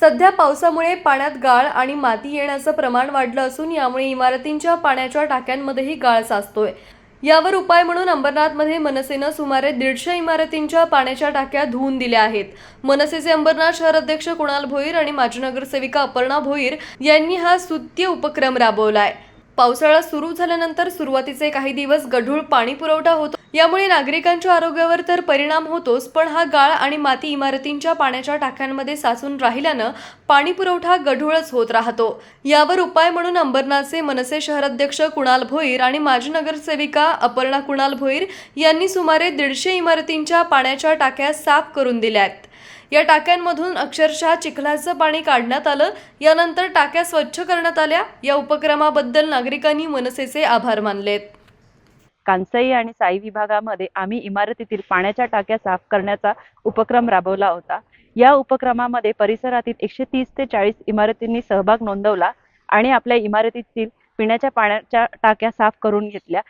सध्या पावसामुळे पाण्यात गाळ आणि माती येण्याचं प्रमाण वाढलं असून यामुळे इमारतींच्या पाण्याच्या टाक्यांमध्येही गाळ साचतोय. यावर उपाय म्हणून अंबरनाथमध्ये मनसेनं सुमारे दीडशे इमारतींच्या पाण्याच्या टाक्या धुवून दिल्या आहेत. मनसेचे अंबरनाथ शहर अध्यक्ष कुणाल भोईर आणि माजी नगरसेविका अपर्णा भोईर यांनी हा स्तुत्य उपक्रम राबवलाय. पावसाळा सुरू झाल्यानंतर सुरुवातीचे काही दिवस गढूळ पाणी पुरवठा होतो. यामुळे नागरिकांच्या आरोग्यावर तर परिणाम होतोच पण हा गाळ आणि माती इमारतींच्या पाण्याच्या टाक्यांमध्ये साचून राहिल्यानं पाणी पुरवठा गढूळच होत राहतो. यावर उपाय म्हणून अंबरनाथचे मनसे शहराध्यक्ष कुणाल भोईर आणि माजी नगरसेविका अपर्णा कुणाल भोईर यांनी सुमारे दीडशे इमारतींच्या पाण्याच्या टाक्या साफ करून दिल्या आहेत या टाक्यांमधून अक्षरशः चिखलाचं पाणी काढण्यात आलं. यानंतर टाक्या स्वच्छ करण्यात आल्या. या उपक्रमाबद्दल नागरिकांनी मनसेचे आभार मानलेत. कांसई आणि साई विभागामध्ये आम्ही इमारतीतील पाण्याच्या टाक्या साफ करण्याचा उपक्रम राबवला होता. या उपक्रमामध्ये परिसरातील एकशे तीस ते चाळीस इमारतींनी सहभाग नोंदवला आणि आपल्या इमारतीतील पिण्याच्या पाण्याच्या टाक्या साफ करून घेतल्या.